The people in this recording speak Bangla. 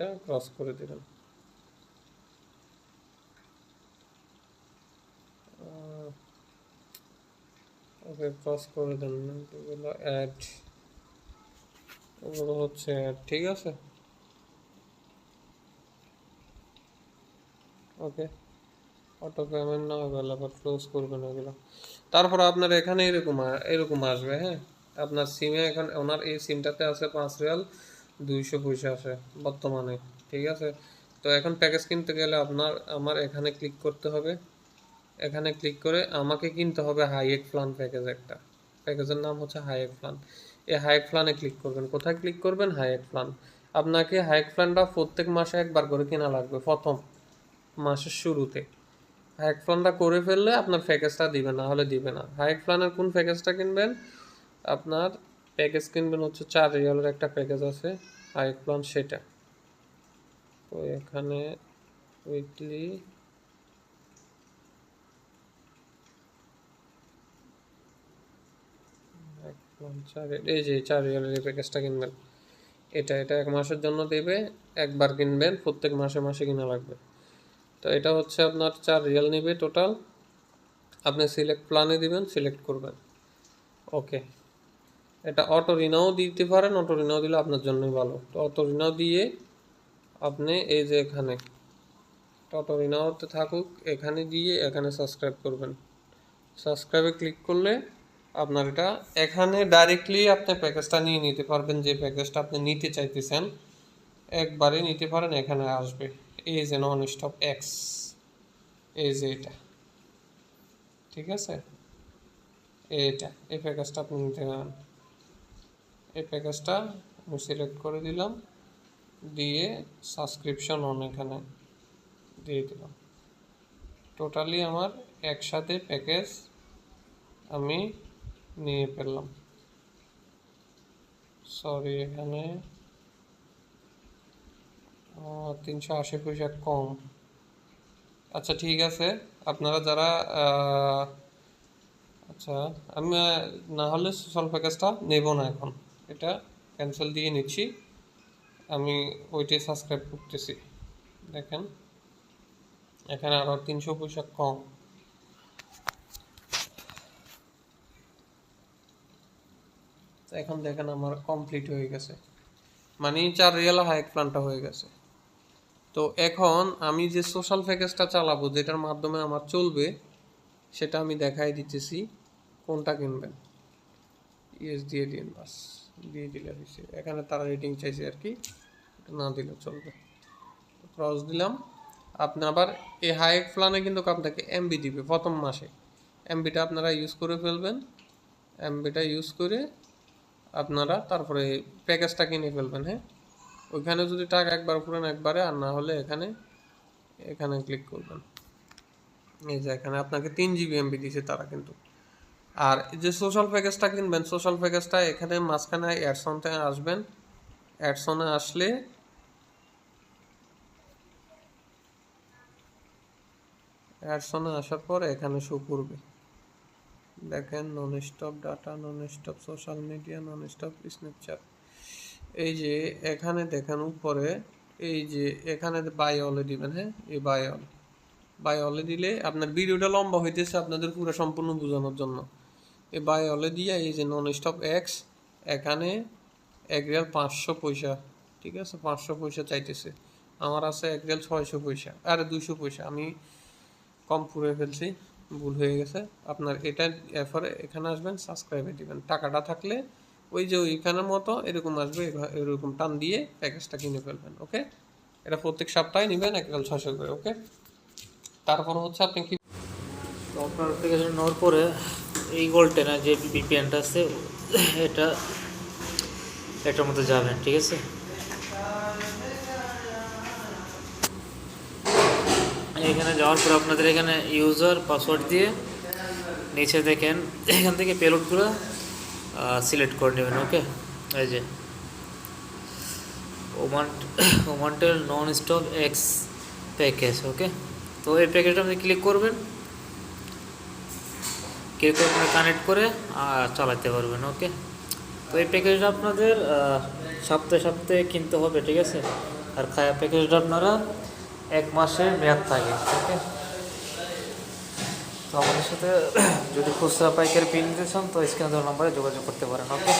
এটা ক্রস করে দিবেন ওকে ক্রস করে দেন এগুলো অ্যাড ওগুলো হচ্ছে অ্যাড ঠিক আছে? ওকে অটো পেমেন্ট না অ্যাভেলেবল ক্লোজ করবেন ওগুলো তারপর আপনার এখানে এরকম এরকম আসবে হ্যাঁ? আপনার সিমে এখন, ওনার এই সিমটাতে আছে পাঁচ রিয়াল। দুইশো পয়সা আছে বর্তমানে, ঠিক আছে? তো এখন প্যাকেজ কিনতে গেলে আপনার, আমার এখানে ক্লিক করতে হবে। এখানে ক্লিক করে আমাকে কিনতে হবে হাইয়েক প্ল্যান প্যাকেজ একটা। প্যাকেজের নাম হচ্ছে হাইয়েক প্ল্যান এই হাইয়েক প্ল্যানে ক্লিক করবেন। কোথায় ক্লিক করবেন? হাইয়েক প্ল্যান আপনাকে হাইয়েক প্ল্যানটা প্রত্যেক মাসে একবার করে কেনা লাগবে, প্রথম মাসের শুরুতে। হাইক প্ল্যানটা করে ফেললে আপনার প্যাকেজটা দিবে, না হলে দিবে না। হাইক প্ল্যানের কোন প্যাকেজটা কিনবেন? আপনার প্যাকেজ কিনবেন হচ্ছে চার রিয়ালের একটা প্যাকেজ আছে। হাইক প্ল্যান সেটা। তো এখানে উইকলি এই যে চার রিয়ালের প্যাকেজটা কিনবেন। এটা এটা এক মাসের জন্য দেবে, একবার কিনবেন, প্রত্যেক মাসে মাসে কিনা লাগবে। তো এটা হচ্ছে আপনার চার রিয়াল নেবে টোটাল আপনি সিলেক্ট প্ল্যানে দিবেন সিলেক্ট করবেন। ওকে এটা অটো রিনাও দিতে পারেন অটো রিনাও দিলে আপনার জন্যই ভালো। তো অটো রিনাও দিয়ে আপনি এই যে এখানে অটো রিনাওতে থাকুক, এখানে দিয়ে এখানে সাবস্ক্রাইব করবেন। সাবস্ক্রাইবে ক্লিক করলে আপনার এটা, এখানে ডাইরেক্টলি আপনি প্যাকেজটা নিয়ে নিতে পারবেন, যে প্যাকেজটা আপনি নিতে চাইতেছেন, একবারে নিতে পারেন, এখানে আসবে। এই যে নন স্টপ এক্স এই যে এটা। ঠিক আছে? এইটা, এই প্যাকেজটা আপনি নিতে পারেন। এই প্যাকেজটা আমি সিলেক্ট করে দিলাম, দিয়ে সাবস্ক্রিপশন অন এখানে দিয়ে দিলাম। টোটালি আমার একসাথে প্যাকেজ আমি নিয়ে ফেললাম। সরি এখানে তিনশো আশি পয়সা কম। আচ্ছা ঠিক আছে। আপনারা যারা আচ্ছা আমি, না হলে সোশ্যাল প্যাকেজটা নেব না এখন। এটা ক্যান্সেল দিয়ে নিচ্ছি। আমি ওইটাই সাবস্ক্রাইব করতেছি। দেখেন, এখানে আরও তিনশো পয়সা কম। এখন দেখেন আমার কমপ্লিট হয়ে গেছে। মানে চার রিয়েল হাইক প্ল্যানটা হয়ে গেছে। তো এখন আমি যে সোশ্যাল প্যাকেজটা চালাবো, যেটার মাধ্যমে আমার চলবে, সেটা আমি দেখাই দিতেছি, কোনটা কিনবেন। ইয়েস দিয়ে দিন, বাস। দিয়ে দিলে হয়েছে। এখানে তারা রেটিং চাইছে আর কি না দিলে চলবে। ক্রস দিলাম। আপনি আবার এই হাইক প্ল্যানে কিন্তু আপনাকে এমবি দিবে প্রথম মাসে। এমবিটা আপনারা ইউজ করে ফেলবেন। এমবিটা ইউজ করে আপনারা তারপরে প্যাকেজটা কিনে ফেলবেন হ্যাঁ? ওইখানে যদি টাকা একবার পুরেন একবারে, আর না হলে এখানে এখানে ক্লিক করবেন। এই যে এখানে আপনাকে তিন জিবি এমবি দিছে তারা কিন্তু। আর যে সোশ্যাল প্যাকেজটা কিনবেন সোশ্যাল প্যাকেজটা এখানে মাঝখানে অ্যাডসনতে আসবেন। অ্যাডসনে আসলে অ্যাডসনে আসার পর এখানে শো করবে। দেখেন non stop data non stop social media non stop Snapchat এই যে এখানে দেখেন উপরে, এই যে এখানে বাই অলে দিবেন হ্যাঁ? এই বাই অল বাই অলে দিলে আপনার ভিডিওটা লম্বা হইতেছে আপনাদের পুরো সম্পূর্ণ বোঝানোর জন্য। অলে দিয়ে এই যে নন স্টপ এক্স এখানে এক রিয়াল পাঁচশো পয়সা, ঠিক আছে? পাঁচশো পয়সা চাইতেছে। আমার আছে এক রিয়াল ছয়শো পয়সা, আরে দুইশো পয়সা। আমি কম পুরে ফেলছি, ভুল হয়ে গেছে। আপনার এটা এরপরে এখানে আসবেন সাবস্ক্রাইবে দিবেন। টাকাটা থাকলে ওই যে ওইখানের মতো এরকম আসবে এরকম টান দিয়ে প্যাকেজটা কিনে ফেলবেন, ওকে? এটা প্রত্যেক সপ্তাহে নেবেন এক রিয়াল ছয়শো করে, ওকে? তারপর হচ্ছে আপনি কি আপনার নেওয়ার পরে এই গোল্ডেনা যে বিপিএনটা আছে, এটা, এটার মধ্যে যাবেন, ঠিক আছে? এখানে যাওয়ার পর আপনাদের এখানে ইউজার পাসওয়ার্ড দিয়ে নিচে দেখেন, এখান থেকে পেলোডগুলো সিলেক্ট করে নেবেন ওকে এই যে Oman Omantel non stop X package okay তো এই প্যাকেজটা আপনি ক্লিক করবেন ক্লিক করে আপনি কানেক্ট করে চালাতে পারবেন ওকে তো এই প্যাকেজটা আপনাদের সপ্তাহে সপ্তাহে কিনতে হবে, ঠিক আছে? আর খায়া প্যাকেজটা আপনারা এক মাসের মেয়াদ থাকে ওকে তো আমাদের সাথে যদি খুচরা পাইকারি পিন দিতে চান, তো দেওয়া নম্বরে যোগাযোগ করতে পারেন ওকে